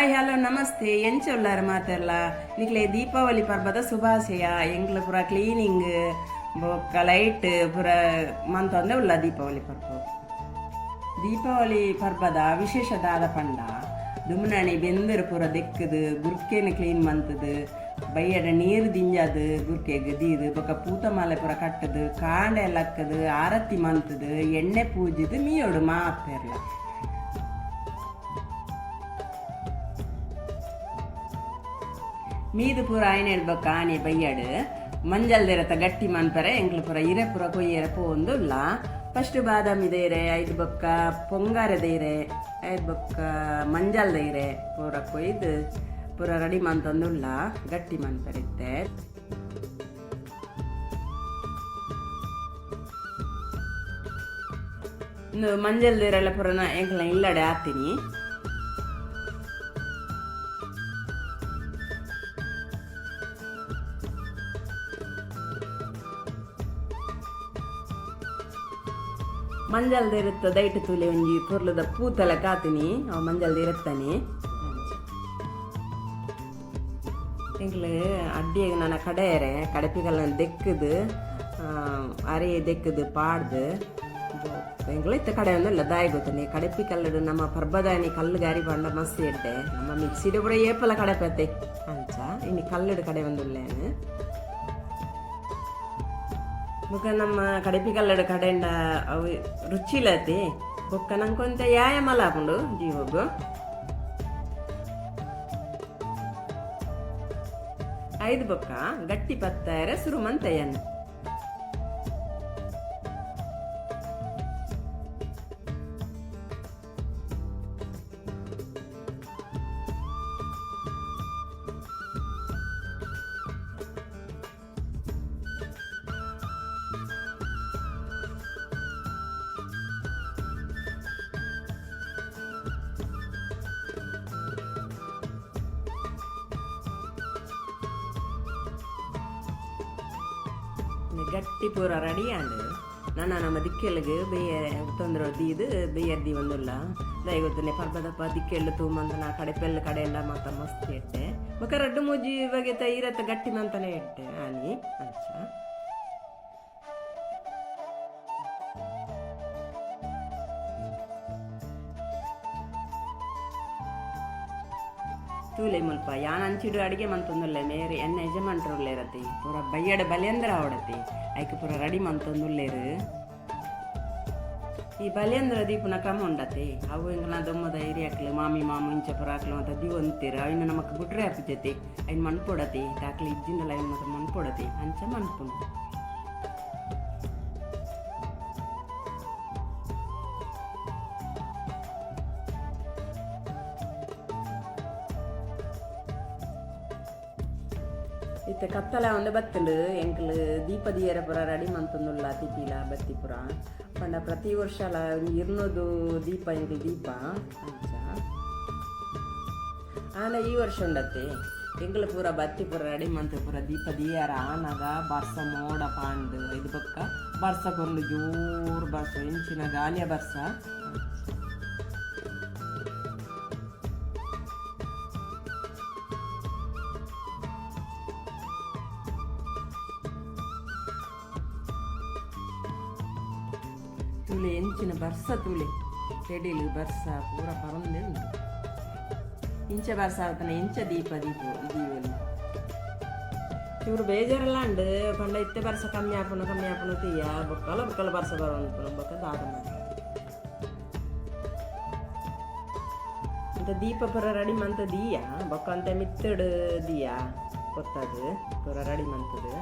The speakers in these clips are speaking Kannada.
ಹಾಯ್ ಹಲೋ ನಮಸ್ತೆ ಎಂಚೊಲ್ಲಾರು ಮಾತೆಲ್ಲ ನಿಕ್ಲೆ ದೀಪಾವಳಿ ಪರ್ಬದ ಶುಭಾಶಯ ಎಂಕ್ಲ ಪೂರ ಕ್ಲೀನಿಂಗ್ ಬೊಕ್ಕ ಲೈಟ್ ಪೂರ ಮಂತಂದೆ ಉಲ್ಲ ದೀಪಾವಳಿ ಪರ್ಬ ದೀಪಾವಳಿ ಪರ್ಬದ ವಿಶೇಷದಾದ ಪಂಡ ದುಮ್ನಣಿ ಬೆಂದರು ಪೂರ ದೆಕ್ಕದು ಗುರ್ಕೆನ ಕ್ಲೀನ್ ಮಂತದು ಬೈಯಡ ನೀರು ದಿಂಜದು ಗುರ್ಕೆಗ್ ದೀದು ಬೊಕ್ಕ ಪೂತಮಾಲೆ ಪೂರ ಕಟ್ಟದು ಕಾಂಡೆ ಲಕ್ಕದು ಆರತಿ ಮಂತದು ಎಣ್ಣೆ ಪೂಜಿದು ಮೀಯೋಡು ಮೀದು ಪೂರ ಆಯ್ನ ಹೇಳ್ಬೇಕು? ಆನೆ ಬೈಯಾಡು. ಮಂಜಲ್ದಿರತ್ತ, ಗಟ್ಟಿ ಮನ್ಪರೆ ಎಂಕ್ಲು ಪೂರ ಇರೆ ಪೂರ ಕೊಯ್ಯರ ಪೋಂದುಲ್ಲ ಫಸ್ಟ್ ಬಾದಾಮಿ ದೇರೆ, ಐದು ಬೊಕ್ಕ ಪೊಂಗಾರ ದೇರೆ, ಐದು ಬೊಕ್ಕ ಮಂಜಲ್ ದೇರೆ. ಪೂರ ಕೊಯ್ದು, ಪೂರ ರೆಡಿ ಮಂತಂದುಲ್ಲ ಗಟ್ಟಿ ಮನ್ಪೆರೆ ಇತ್ತೆ ಮಂಜಲ್ ದೇರೆಲ್ಲ ಪೂರ ನಾ ಎಂಕ್ಲ ಇಲ್ಲಡೆ ಹಾಕ್ತೀನಿ. ಮಂಜಲ್ದ ಇರುತ್ತ ದೈಟ್ ತೂಲೆ ಒಂಜಿ ಪೊರ್ಲದ ಪೂತಲ ಕಾತಿನಿ ಅವ ಮಂಜಲ್ದ ಇರುತ್ತಾನೆ ಎಂಗ್ಲು ಅಡ್ಡಿಯಾಗ ನನ್ನ ಕಡೆಯರೆ ಕಡಪಿಗಳ ದೆಕ್ಕದು ಅರೆ ದೆಕ್ಕದು ಪಾಡ್ದು ಎಂಗ್ಲ ಇತ್ತ ಕಡೆ ಒಂದಲ್ಲ ದಾಯಿ ಗೊತ್ತನೆ ಕಡಪಿ ಕಲ್ಲಡು ನಮ್ಮ ಪರ್ಬದಾನಿ ಕಲ್ಲು ಗಾರಿ ಬಂಡ ಮಸ್ತ್ ಇಡ್ಡೆ ನಮ್ಮ ಮಿಕ್ಸಿಡ್ ಕೂಡ ಏಪಲ ಕಡಪತ್ತೆ ಅಂಚ ಇನ್ನು ಕಲ್ಲಡು ಕಡೆ ಒಂದುಲ್ಲೇನು ಬೊಕ್ಕ ನಮ್ಮ ಕಡಪಿ ಕಲ್ಲಡ ಕಡೆಂಡ ಅವು ರುಚಿಲತಿ ಬೊಕ್ಕ ನಂಕೊಂತ ಯಾಯ ಮಲಾಪುಂಡು ಜೀವಗು ಐದು ಬೊಕ್ಕ ಗಟ್ಟಿ ಪತ್ತಾಯರ ಸುರುಮಂತಯ್ಯನ ಗಟ್ಟಿ ಪೂರ ರೆಡಿ ಆಂಡ್ ನನ್ನ ನಮ್ಮ ದಿಕ್ಕೆಲ್ಗೆ ಬೇಯ ತೊಂದರೆ ದೀದು ಬೇಯರ್ದಿ ಒಂದುಲ್ಲ ದೈವತ್ತನೆ ಪರ್ಬದಪ್ಪ ದಿಕ್ಕೆಲ್ಲ ತೂಮಂತ ನಾ ಕಡೆ ಪೆಲ್ಲ ಎಲ್ಲ ಮಾತ ಮಸ್ತ್ ಇಟ್ಟೆ. ಮಕ್ಕ ರಡ್ಡು ಮೂಜಿ ಬಗೆ ತೈರತ್ತ ಗಟ್ಟಿ ಮಂತನೇ ಇಟ್ಟೆ. ಆನಿ ಅಂಚ ತೂಲೆ ಮುಲ್ಪ. ಯಾನ್ ಅಂಚಿಡು ಅಡಿಗೆ ಮಂತೊಂದುಲ್ಲೆ ಮೇರೆ ಎನ್ನ ಯಜಮಾನ್ರು ಇರತ್ತೆ. ಪೂರ ಬಯ್ಯಡ ಬಲಿಯಂದ್ರ ಆವಡತಿ ಐಕ ಪೂರ ರೆಡಿ ಮಂತೊಂದುಲ್ಲೇರು ಈ ಬಲಿಯಂದ್ರ ದೀಪನ ಕ್ರಮ ಉಂಡತಿ ಅವು ಹಿಂಗ ನಾ ದೊಮ್ಮದ ಏರಿ ಹಾಕ್ಲಿ, ಮಾಮಿ ಮಾಮು ಇಂಚ ಪುರ ಹಾಕ್ಲು ಅಂತ ದೀವ್ ಅಂತೀರ. ಇನ್ನು ನಮಕ್ ಬುಟ್ರೆ ಹಾಪಿತೈತಿ ಐನ್ ಮಣ್ಪೊಡತಿ ಇಜ್ಜಿಂದಲ್ಲ ಐನ್ ಮತ್ತೆ ಮಣ್ಪೊಡತಿ ಅಂಚ ಮಣ್ಪುಂಡು ಇತ್ತೆ ಕತ್ತಲ ಒಂದು ಬತ್ತಲು, ಎಂಕಲ್ ದೀಪ ದಿಯರ ಪುರ ರೆಡಿ ಮಂತೊಂದುಲ್ಲ ತಿಪ್ಪಿಲ ಬತ್ತಿಪುರ ಪಂಡ ಪ್ರತಿ ವರ್ಷ ಇರ್ನೋದು ದೀಪ, ಎಂಕಲ್ ದೀಪ. ಅಂಚ. ಆನ ಈ ವರ್ಷ ಉಂಡತ್ತೆ, ಎಂಕಲ್ ಪೂರ ಬತ್ತಿ ಪೂರ ರೆಡಿ ಮಂತ ಪೂರ ದೀಪ ಆನಗ ಬರ್ಸ ಮೋಡ ಪಾಂಡ್. ಇದು ಪಕ್ಕ ಬರ್ಸ ಕೊಂಡು ಜೋರ್ ಬರ್ಸ, ಇಂಚಿನ ಗಾಲಿಯ ಬರ್ಸ. ಎಂಚಿನ ಬರ್ಸ ತುಳೆ ಪೆಡಿಲು ಬರ್ಸ ಪೂರ ಪರಂದೆ ಉಂಟು ಇಂಚ ಬರ್ಸ ಆತನ ಇಂಚ ದೀಪ ದೀಪ ದೀವಲಿ ಇವ್ರು ಬೇಜಾರೆಲ್ಲ ಉಂಡು. ಪಂಡ ಇತ್ತೆ ಬರ್ಸ ಕಮ್ಮಿ ಆಪುನು ಕಮ್ಮಿ ಆಪುನು ತೀಯ ಬೊಕ್ಕಲ ಬೊಕ್ಕಲ ಬರ್ಸ ಬರೋನು ಬೊಕ್ಕ ದಾದ ಅಂತ ದೀಪ ಪುರ ರೆಡಿ ಮಂತ ದೀಯ. ಬೊಕ್ಕ ಅಂತ ಮಿತ್ತಡ್ ದೀಯ. ಗೊತ್ತದು? ಪುರ ರೆಡಿ ಮಂತದು.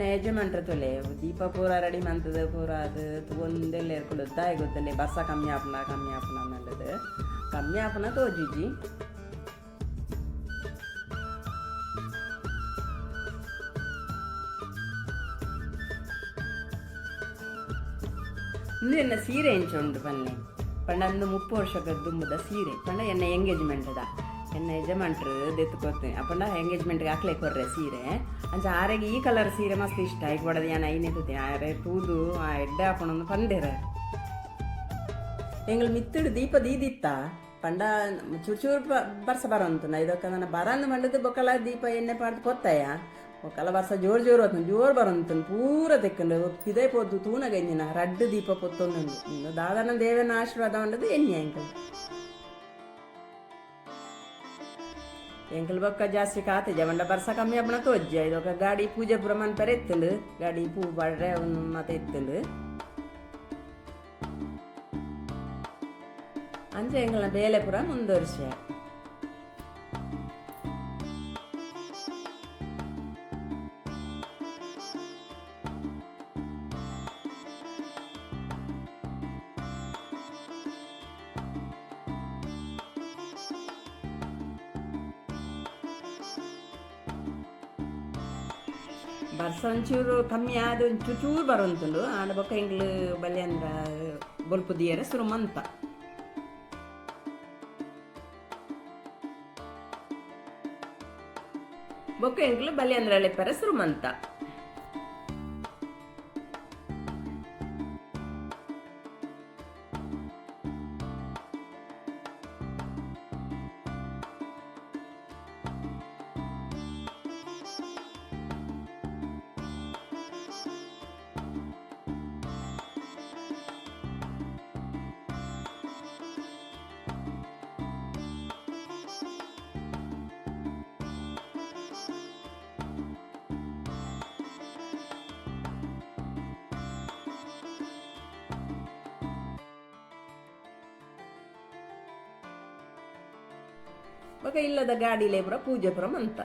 ಎನ್ನ ಯಜಮಾನ್ರ ತೊಲೆ ದೀಪ ಪೂರ ರೆಡಿ ಮಂತದ ಪೂರ ಅದು ಒಂದೆಲ್ಲ ಇರ್ಕೊಂಡು ದಾಯ ಗೊತ್ತಲೆ ಬಸ್ಸ ಕಮ್ಮಿ ಆಪನ ಕಮ್ಮಿ ಆಪನ ಅನ್ನಲ್ಲದು ಕಮ್ಮಿ ಆಪನ ತೋಜಿಜಿ ಇಂದು ಎನ್ನ ಸೀರೆ ಎಂಚ ಉಂಡು ಪನ್ನೆ ಪಂಡ ಅಂದು ಮುಪ್ಪು ವರ್ಷಕ್ಕೆ ದುಂಬುದ ಸೀರೆ. ಪಂಡ ಎನ್ನ ಎಂಗೇಜ್ಮೆಂಟ್ ಅದ. ಎನ್ನ ದೆತ್ತು ಕೊತ್ತೆ ಅಪ್ಪಂಡ ಎಂಗೇಜ್ಮೆಂಟ್ಗೆ ಹಾಕ್ಲೇ ಕೊರ್ರೆ ಸೀರೆ. ಅಂಚ ಆರೆಗೆ ಈ ಕಲರ್ ಸೀರೆ ಮಸ್ತ್ ಇಷ್ಟ. ಈಗ ಕೊಡೋದು ಏನು ಐನೆತ್ತೆ ಆರೆ ತೂದು, ಆ ಎಡ್ಡೆ ಹಾಕೊಂಡು ಪಂದಿರ ಎಂಗಳು ಮಿತ್ತಿಡು ದೀಪ ದೀದಿತ್ತ ಪಂಡ ಚೂರು ಚೂರು ಬರ್ಸ ಬರೋಂತನ ಇದಕ್ಕೆ ನನ್ನ ಬರಂದು ಮಂಡದ ಬೊಕ್ಕಲ ದೀಪ ಎಣ್ಣೆ ಪಾಡ್ದು ಕೊತ್ತಾಯ ಒಕ್ಕಲ ಬರ್ಸ ಜೋರು ಜೋರು ಹೊತ್ತು ಜೋರು ಬರೋಂತನ ಪೂರ ತೆಕ್ಕಂಡು ಇದೇ ಪೋದು ತೂನಗ ಎಂಜಿನ ರಡ್ಡು ದೀಪ ಪೊತ್ತೊಂದು ದಾದನ ದೇವನ ಆಶೀರ್ವಾದ ಉಂಡದು ಎಣ್ಣೆ ಅಂಕಲ್. ಎಂಕಲ್ ಬೊಕ್ಕ ಜಾಸ್ತಿ ಕಾತೆ ಜವಂಡ ಬರ್ಸ ಕಮ್ಮಿ ಅಪ್ಪಣ ತೋಜ್ಜ ಇದೊಕ್ಕ ಗಾಡಿ ಪೂಜೆ ಪುರ ಮನ್ಪರೆ ಎತ್ತಂಡು ಗಾಡಿ ಪೂ ಬಡ್ರೆ ಒಂದು ಮತ್ತೆ ಎತ್ತಂಡು ಅಂಚೆ ಎಂಗಳ ಬೇಲೆ ಪುರ ಮುಂದುವರ್ಷ ಬರ್ಸ ಒಂಚೂರು ಕಮ್ಮಿ ಆದ ಒಂಚೂರು ಚೂರು ಬರೋಂತುಂಡು ಆಡ ಬೊಕ್ಕ ಎಂಗ್ಲು ಬಲ್ಲೆ ಅಂದ್ರ, ಬೊಲ್ಪು ದಿಯರ ಸುರುಮಂತ. ಬೊಕ್ಕ ಎಂಗ್ಲು ಬಲ್ಲೆ ಅಂದ್ರ ಲೆಪ್ಪರ ಸುರು ಬೊಕ್ಕ ಇಲ್ಲದ ಗಾಡಿಲೆ ಪುರ ಪೂಜೆ ಅಂತ.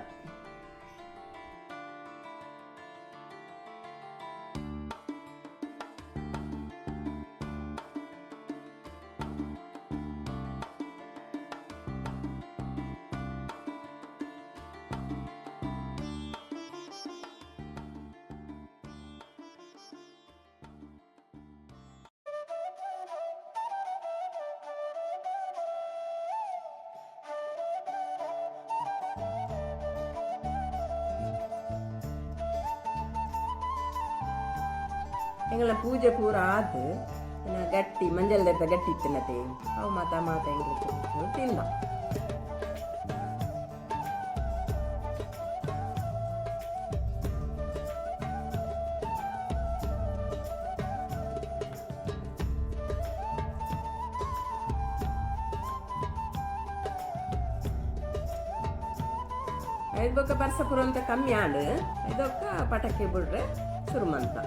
ಎಂಗಳ ಪೂಜೆ ಪೂರ ಆದ್ ಇನ್ನ ಗಟ್ಟಿ ಮಂಜಲ್ ದೆತ್ತ ಗಟ್ಟಿ ಇತ್ತಿನತೆ ಅವು ಮಾತ ಮಾತ ಎಂಗ್ಳು ತಿಂದ ಐದು ಬೊಕ್ಕ ಬರ್ಸ ಪುರ ಅಂತ ಕಮ್ಮಿ ಆಡು ಇದೊಕ್ಕ ಪಟಾಕಿ ಬಿಡ್ರೆ ಸುರುಮಂತ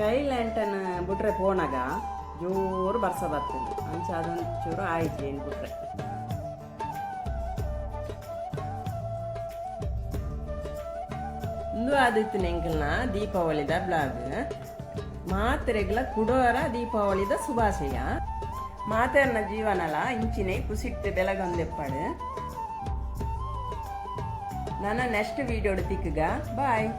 ಸ್ಕೈ ಲ್ಯಾಂಟನ್ ಬಿಟ್ರೆ ಫೋನಾಗ ಜೋರು ಬರ್ಸ ಬರ್ತದೆ ಅಂಚ ಅದೊಂಚೂರು ಆಯ್ತು ಏನು ಬಿಟ್ರೆ. ಇಂದು ಆದಿತ್ತು ನೆಂಕಲ್ನ ದೀಪಾವಳಿದ ಬ್ಲಾಗ್. ಮಾತ್ರೆಗಳ ಕುಡೋರ ದೀಪಾವಳಿದ ಶುಭಾಶಯ. ಮಾತೆರ್ನ ಜೀವನಲ ಇಂಚಿನೈ ಕುಸಿಟ್ಟು ಬೆಳಗೊಂದೆಪ್ಪಾಡು. ನನ್ನ ನೆಕ್ಸ್ಟ್ ವೀಡಿಯೋ ತಿಕ್ಕಗ. ಬಾಯ್